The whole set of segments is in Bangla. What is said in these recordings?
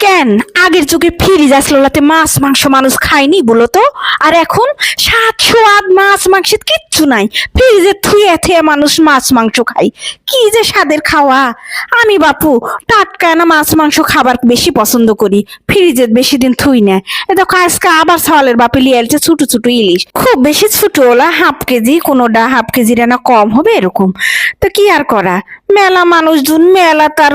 কেন? আগের যুগে ফ্রিজ আসলোলাতে মাছ, মাংস মানুষ খায়নি বলো তো আর এখন স্বাদ, সোয়াদ, মাছ, মাংস কিচ্ছু নাই। ফ্রিজে থুয়ে থুয়ে মানুষ মাছ, মাংস খায়। কি যে স্বাদের খাওয়া? আমি বাপু, টাটকা না মাছ, মাংস খাবার বেশি পছন্দ করি। ফ্রিজে বেশি দিন থুই না। এ দেখো, আজকে আবার সওয়ালের বাপে লিয়ে এলছে ছোট ছোট ইলিশ। খুব বেশি ছোট ওলা, হাফ কেজি, কোনোটা হাফ কেজির না কম হবে এরকম। তো কি আর করা? মেলা মানুষজন, মেলা তার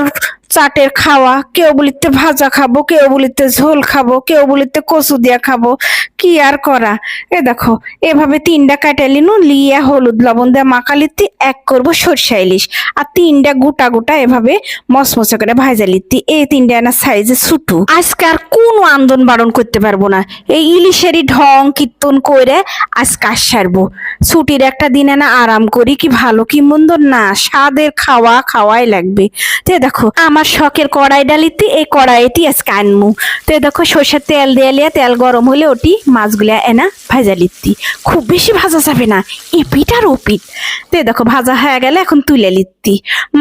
চাটের খাওয়া, কেউ বলিতে ভাজা খাব, কেউ বলিতে ঝোল খাব, কেউ বলিতে কচু দিয়া খাব। কি আর করা? এ দেখো, এভাবে তিনটা কাটালি নু লিয়া, হলুদ, লবণ দিয়ে মাখালিতি এক করব সরষা ইলিশ। আর তিনটা গোটা গোটা এভাবে মসমসে করে ভাজা লিতি এই তিনটা না সাইজে ছুটু। আজকে আর কোনো আন্দোলন বারণ করতে পারব না। এই ইলিশেরই ঢং কীর্তন করে আজকে আস সারবো। ছুটির একটা দিনে না আরাম করি, কি ভালো কি মন্দ না। স্বাদের খাওয়া খাওয়াই লাগবে। তো দেখো, আমার শখের কড়াই ডালিতে এই কড়াইটি আজকে আনমু। তো দেখো, সর্ষের তেল দিয়ে তেল গরম হলে ওটি মাছগুলা এনা ভাজা লিত্তি। খুব বেশি ভাজা যাবে না এপিট আর ওপিট তো দেখো, ভাজা হয়ে গেলে এখন তুলে লিত্তি।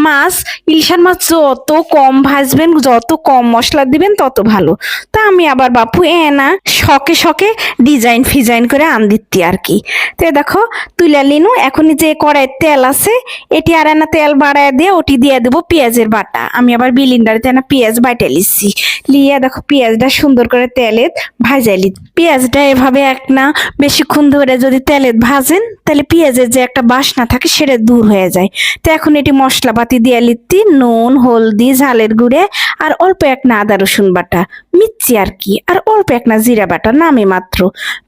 মাছ, ইলিশার মাছ যত কম ভাজবেন, যত কম মশলা দিবেন, তত ভালো। তা আমি আবার বাপু এনা শখে শখে ডিজাইন ফিজাইন করে আন দিত্তি আর কি। তো দেখো, তুলে লিনু এখন যে কড়াইয়ের তেল আছে, এটি আর এনা তেল বাড়ায় দিয়ে ওটি দিয়ে দেবো পেঁয়াজের বাটা। আমি আবার বিলিন্ডারিতে এনা পেঁয়াজ বাটে লিচ্ছি লিয়ে দেখো, পেঁয়াজটা সুন্দর করে তেলে ভাজাই লি পেঁয়াজটা এভাবে এক না, বেশিক্ষণ ধরে যদি তেলে ভাজেন, তাহলে পেঁয়াজের যে একটা বাসনা থাকে সেটা দূর হয়ে যায়। তো এখন এটি মশলাপাতি দিয়ে লিত্তি নুন, হলদি, ঝালের গুঁড়ে আর অল্প এক না আদা রসুন বাটা। মিচ্ছি আর কি, আর অল্প এক না জিরা বাটা, নামে মাত্র।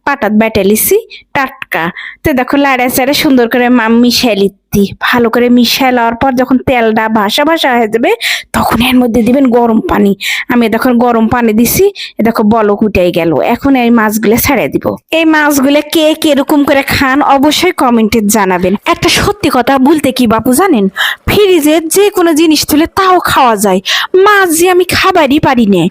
পাটাত বেটে লিছি টাটকা। তো দেখো লাড়া চাড়ে সুন্দর করে মা মিশাই লিত্তি ভালো করে মিশাই লওয়ার পর যখন তেলটা ভাসা ভাসা হয়ে যাবে, তখন এর মধ্যে দিবেন গরম পানি। আমি দেখো গরম পানি দিছি দেখো বলক উঠে গেল। এখন এই মাছগুলো ছেড়ে দিব। এই মাছগুলো কে কীরকম করে খান অবশ্যই কমেন্টে জানাবেন। একটা সত্যি কথা বলতে কি বাপু জানেন? ফ্রিজে যে কোনো জিনিস তুলে তাও খাওয়া যায়। মাছ যে আমি খাবারই পারি না।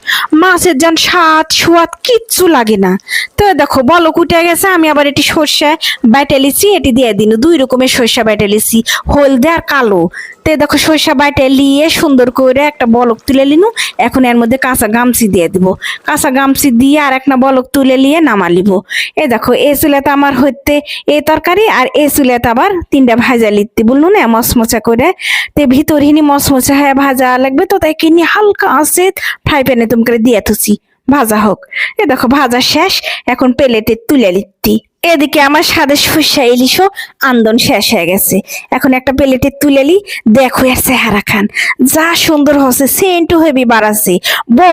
মাছের যান স্বাদ, সোয়াদ কিচ্ছু লাগে না। তো দেখো বলক উঠে গেছে, আমি আবার এটি সর্ষে বাইটে লিছি এটি দিয়ে দিন। দুই রকমের সর্ষে বাইটে লিছি হলদে আর কালো। তো দেখো সর্ষে বাইটে লিয়ে সুন্দর করে একটা বলক তুলে লিনু এখন এর মধ্যে কাঁচা গামছি দিয়ে দিব। কাঁচা গামছি দিয়ে আর একটা বলক তুলে নিয়ে নামা লিব এ দেখো, এ চুলাতে আমার হইতে এ তরকারি আর এ চুলাতে আবার তিনটা ভাজা লিখতে বলল না মচমচা করে। তে ভিতর হিনি মচমচা হয়ে ভাজা লাগবে, তো তাই কিনি হালকা আছে ফ্রাই প্যানে তুমি করে দিয়ে থুছি ভাজা হোক। এ দেখো, ভাজা শেষ, এখন প্লেটে তুলে লিখতি এদিকে আমার সাদে সর্ষা ইলিশও আন্দোলন শেষ হয়ে গেছে। এখন একটা প্লেটে তুলে লি দেখো এর চেহারা খান। যা সুন্দর হচ্ছে, সেন্টু হেবি বাড়াচ্ছে